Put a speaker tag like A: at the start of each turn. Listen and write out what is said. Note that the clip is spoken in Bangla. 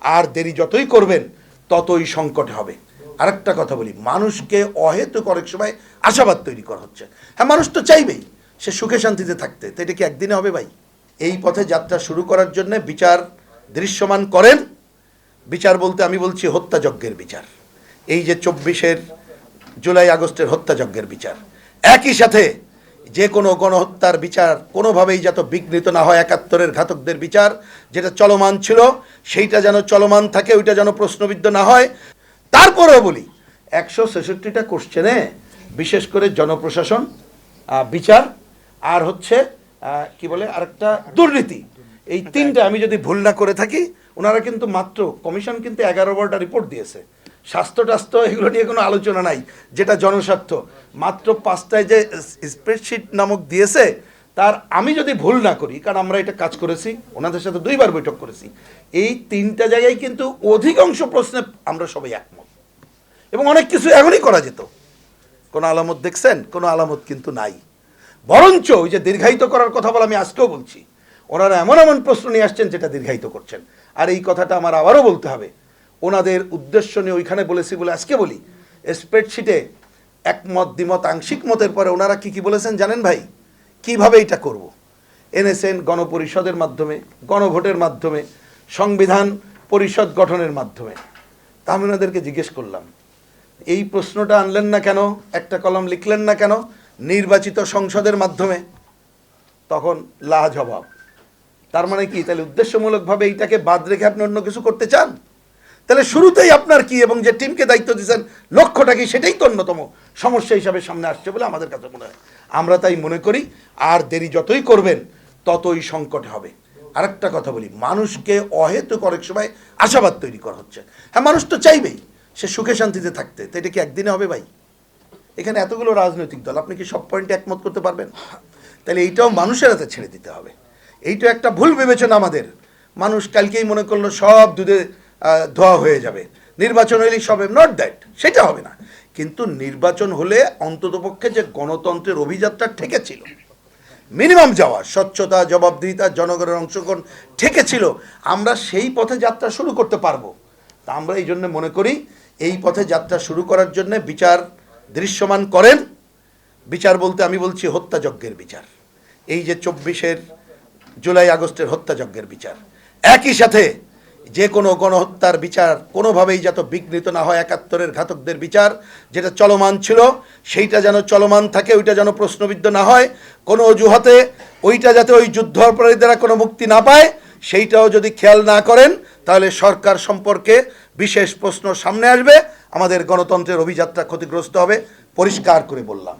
A: আর দেরি যতই করবেন, ততই সংকটে হবে। আরেকটা কথা বলি, মানুষকে অহেতুক অনেক সময় আশাবাদ তৈরি করা হচ্ছে। হ্যাঁ মানুষ তো চাইবেই, সে সুখে শান্তিতে থাকতে। তো এটা কি একদিনে হবে ভাই? এই পথে যাত্রা শুরু করার জন্য বিচার দৃশ্যমান করেন। বিচার বলতে আমি বলছি হত্যাযজ্ঞের বিচার। এই যে চব্বিশের জুলাই আগস্টের হত্যাযজ্ঞের বিচার। একই সাথে যে কোনো গণহত্যার বিচার কোনোভাবেই যাতে বিঘ্নিত না হয় একাত্তরের ঘাতকদের বিচার, যেটা চলমান ছিল, সেইটা যেন চলমান থাকে, ওইটা যেন প্রশ্নবিদ্ধ না হয়। তারপরেও বলি, একশো ছেষট্টিটা কোশ্চেনে বিশেষ করে জনপ্রশাসন বিচার, আর হচ্ছে কি বলে, আরেকটা দুর্নীতি। এই তিনটা আমি যদি ভুল না করে থাকি, ওনারা কিন্তু মাত্র, কমিশন কিন্তু এগারো বারোটা রিপোর্ট দিয়েছে। স্বাস্থ্য টাস্থ্য এগুলো নিয়ে কোনো আলোচনা নাই, যেটা জনস্বার্থ। মাত্র পাঁচটায় যে স্প্রেডশিট নামক দিয়েছে, তার আমি যদি ভুল না করি, কারণ আমরা এটা কাজ করেছি, ওনাদের সাথে দুইবার বৈঠক করেছি, এই তিনটা জায়গায় কিন্তু অধিকাংশ প্রশ্নে আমরা সবাই একমত। এবং অনেক কিছু এখনই করা যেত। কোনো আলামত দেখছেন? কোনো আলামত কিন্তু নাই। বরঞ্চ ওই যে দীর্ঘায়িত করার কথা বলে আমি আজকেও বলছি, ওনারা এমন এমন প্রশ্ন নিয়ে আসছেন যেটা দীর্ঘায়িত করছেন। আর এই কথাটা আমার আবারও বলতে হবে ওনাদের উদ্দেশ্য নিয়ে ওইখানে বলেছি বলে আজকে বলি। স্প্রেডশিটে একমত, দ্বিমত, আংশিক মতের পরে ওনারা কি কি বলেছেন জানেন ভাই? কীভাবে এটা করব। এনেছেন গণপরিষদের মাধ্যমে, গণভোটের মাধ্যমে, সংবিধান পরিষদ গঠনের মাধ্যমে। তা আমি ওনাদেরকে জিজ্ঞেস করলাম, এই প্রশ্নটা আনলেন না কেন? একটা কলম লিখলেন না কেন? নির্বাচিত সংসদের মাধ্যমে? তখন লা জবাব তার মানে কি? তাহলে উদ্দেশ্যমূলকভাবে এইটাকে বাদ রেখে আপনি অন্য কিছু করতে চান? তাহলে শুরুতেই আপনার কি এবং যে টিমকে দায়িত্ব দিয়েছেন, লক্ষ্যটা কি? সেটাই তো অন্যতম সমস্যা হিসাবে সামনে আসছে বলে আমাদের কাছে মনে হয়। আমরা তাই মনে করি, আর দেরি যতই করবেন, ততই সংকট হবে। আরেকটা কথা বলি, মানুষকে অহেতুক অনেক সময় আশাবাদ তৈরি করা হচ্ছে। হ্যাঁ মানুষ তো চাইবেই, সে সুখে শান্তিতে থাকতে। তো এটা কি একদিনে হবে ভাই? এখানে এতগুলো রাজনৈতিক দল, আপনি কি সব পয়েন্টে একমত করতে পারবেন? তাহলে এইটাও মানুষের হাতে ছেড়ে দিতে হবে। এইটা একটা ভুল বিবেচনা আমাদের। মানুষ কালকেই মনে করল, সব দুধে ধোয়া হয়ে যাবে। নির্বাচন হলেই সবে নট দ্যাট সেটা হবে না। কিন্তু নির্বাচন হলে অন্ততপক্ষে যে গণতন্ত্রের অভিযাত্রা ঠেকেছিল মিনিমাম যাওয়া, স্বচ্ছতা, জবাবদিহিতা, জনগণের অংশগ্রহণ ঠেকেছিল, আমরা সেই পথে যাত্রা শুরু করতে পারব। তা আমরা এই জন্য মনে করি, এই পথে যাত্রা শুরু করার জন্য বিচার দৃশ্যমান করেন। বিচার বলতে আমি বলছি হত্যাযজ্ঞের বিচার। এই যে চব্বিশের জুলাই আগস্টের হত্যাযজ্ঞের বিচার। একই সাথে যে কোনো গণহত্যার বিচার কোনোভাবেই যাতে বিঘ্নিত না হয় একাত্তরের ঘাতকদের বিচার, যেটা চলমান ছিল, সেইটা যেন চলমান থাকে, ওইটা যেন প্রশ্নবিদ্ধ না হয়, কোনো অজুহাতে ওইটা যাতে ওই যুদ্ধ অপরাধীরা কোনো মুক্তি না পায়, সেইটাও যদি খেয়াল না করেন, তাহলে সরকার সম্পর্কে বিশেষ প্রশ্ন সামনে আসবে। আমাদের গণতন্ত্রের অভিযাত্রা ক্ষতিগ্রস্ত হবে, পরিষ্কার করে বললাম।